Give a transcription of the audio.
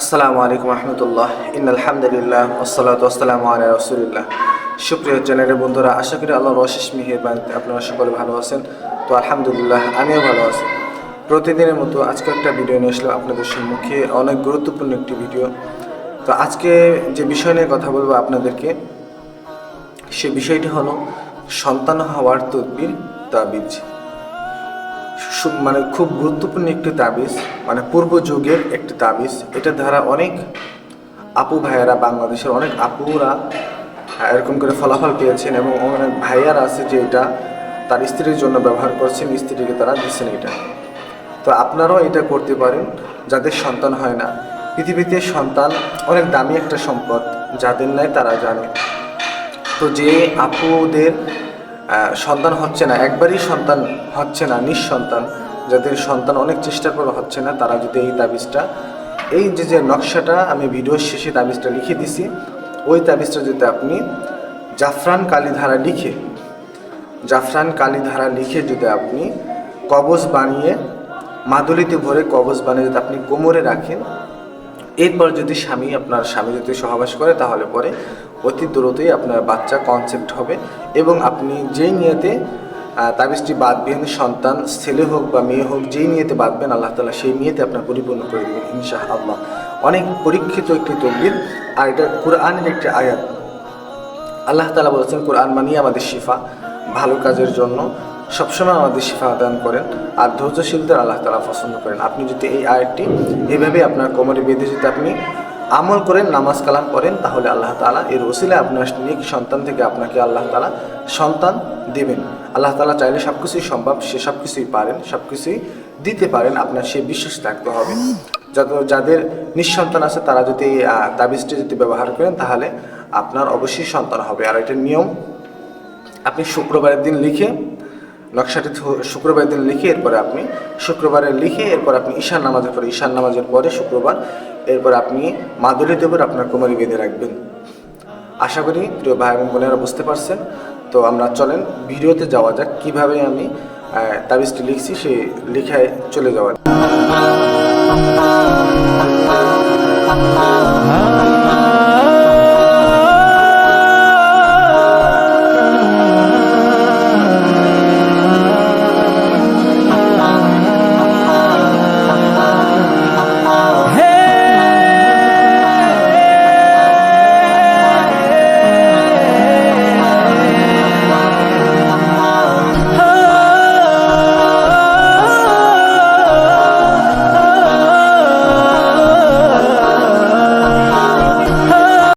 আসসালামু আলাইকুম রহমতুল্লাহ। ইন আলহামদুলিল্লাহ ওসালাত আসসালামু আলাই রসুলিল্লাহ। সুপ্রিয় চ্যানেলের বন্ধুরা, আশা করি আল্লাহর অশেষ মেহেরবানিতে আপনারা সকলে ভালো আছেন। তো আলহামদুলিল্লাহ, আমিও ভালো আছি। প্রতিদিনের মতো আজকে একটা ভিডিও নিয়ে আসলাম আপনাদের সম্মুখে, অনেক গুরুত্বপূর্ণ একটি ভিডিও। তো আজকে যে বিষয় নিয়ে কথা বলব আপনাদেরকে, সে বিষয়টি হলো, সন্তান হওয়ার তদবির, তাবিজ। মানে খুব গুরুত্বপূর্ণ একটি তাবিজ মানে পূর্ব যুগের একটি তাবিজ। এটা দ্বারা অনেক আপু ভাইয়েরা, বাংলাদেশের অনেক আপুরা এরকম করে ফলাফল পেয়েছেন এবং অনেক ভাইয়ারা আছে যে এটা তার স্ত্রীর জন্য ব্যবহার করছেন, স্ত্রীকে তারা দিচ্ছেন এটা। তো আপনারাও এটা করতে পারেন, যাদের সন্তান হয় না। পৃথিবীতে সন্তান অনেক দামি একটা সম্পদ, যাদের নাই তারা জানে। তো যে আপুদের সন্তান হচ্ছে না, একবারই সন্তান হচ্ছে না, নিঃসন্তান। যাদের সন্তান অনেক চেষ্টার পর হচ্ছে না, তারা যদি এই তাবিজটা, এই যে যে নকশাটা আমি ভিডিওর শেষে তাবিজটা লিখে দিছি, ওই তাবিজটা যদি আপনি জাফরান কালীধারা লিখে, জাফরান কালীধারা লিখে যদি আপনি কবজ বানিয়ে, মাদুলিতে ভরে কবজ বানিয়ে যদি আপনি কোমরে রাখেন, এরপর যদি স্বামী আপনার স্বামী যদি সহবাস করে, তাহলে পরে অতি দ্রুতই আপনার বাচ্চা কনসেপ্ট হবে এবং আপনি যেই নিয়েতে তাবিজটি বাঁধবেন, সন্তান, ছেলে হোক বা মেয়ে হোক, যেই নিয়েতে বাঁধবেন, আল্লাহ তালা সেই নিয়েতে আপনার পরিপূর্ণ করে দেবেন ইনশাহ আল্লাহ অনেক পরীক্ষিত একটি তকবির, আর এটা কোরআনের একটি আয়াত। আল্লাহ তালা বলেছেন, কোরআন মানিয়ে আমাদের শিফা, ভালো কাজের জন্য সবসময় আমাদের শিফা দান করেন, আর ধৈর্যশীলদের আল্লাহ তালা পছন্দ করেন। আপনি যদি এই আয়াতটি এভাবে আপনার কোমরে বেঁধে যদি আপনি আমল করেন, নামাজ কালাম করেন, তাহলে আল্লাহ তালা এর ওসিলে আপনার নিক সন্তান থেকে আপনাকে আল্লাহ তালা সন্তান দেবেন। আল্লাহ তালা চাইলে সব কিছুই সম্ভব, সে সব কিছুই পারেন সব কিছুই দিতে পারেন, আপনার সে বিশ্বাস থাকতে হবে। যত যাদের নিঃসন্তান আছে, তারা যদি তাবিজটি যদি ব্যবহার করেন, তাহলে আপনার অবশ্যই সন্তান হবে। আর এটার নিয়ম, আপনি শুক্রবারের দিন লিখে নকশাটি শুক্রবারের দিন লিখে এরপরে আপনি শুক্রবারে লিখে এরপর আপনি ঈশান নামাজের পরে, ঈশান নামাজের পরে শুক্রবার এরপর আপনি মাদুলি দেবের আপনার কোমরে বেঁধে রাখবেন আশা করি প্রিয় ভাই এবং বোনেরা বুঝতে পারছেন তো আমরা চলেন, ভিডিওতে যাওয়া যাক কীভাবে আমি তাবিজটি লিখছি সেই লিখায় চলে যাওয়া।